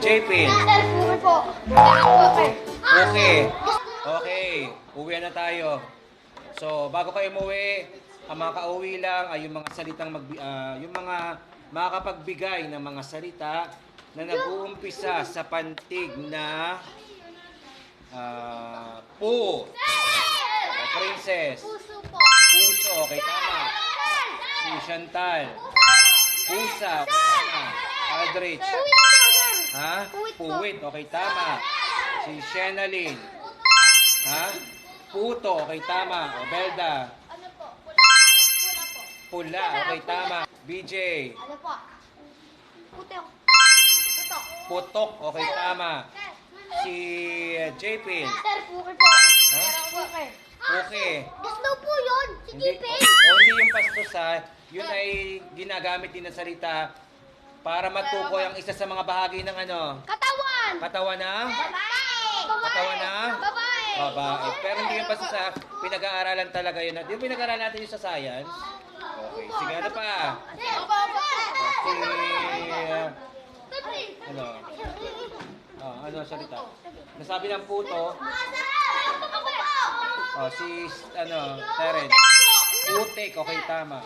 JP. Sir, puri po. Okay. Okay. Okay. Uwi na tayo. So, bago kayo umuwi, ang mga kauwi lang ay yung mga salitang mag yung mga makakapagbigay ng mga salita na nag-uumpisa sa pantig na ah, pu, o princess, Puso po. puso, okay tama. Si Chantal, pusa, tama. Aldrich, ha? Puwit, okay tama. Si Shenalyn, ha? Puto, okay tama. O Belda, Ano po? Pula po. pula, okay tama. BJ, Ano po? Puto. Puto. putok, okay tama. Si uh, JP, Sir, po. ha? Okay. Okay. Gusto po yun. Si Jipe. o hindi yung pastos ha, yun ay ginagamit din na salita para matukoy ang isa sa mga bahagi ng ano, Katawan. katawan ng Babae. Katawan na? Babae. babae. Pero hindi yung pastos ha, pinag-aaralan talaga yun. Di ba pinag-aaralan natin yung sa science? Okay, sige ano pa? Si, ano, oh, ano salita? Nasabi ng puto, oh, si, ano, Terence. Putik, okay, tama.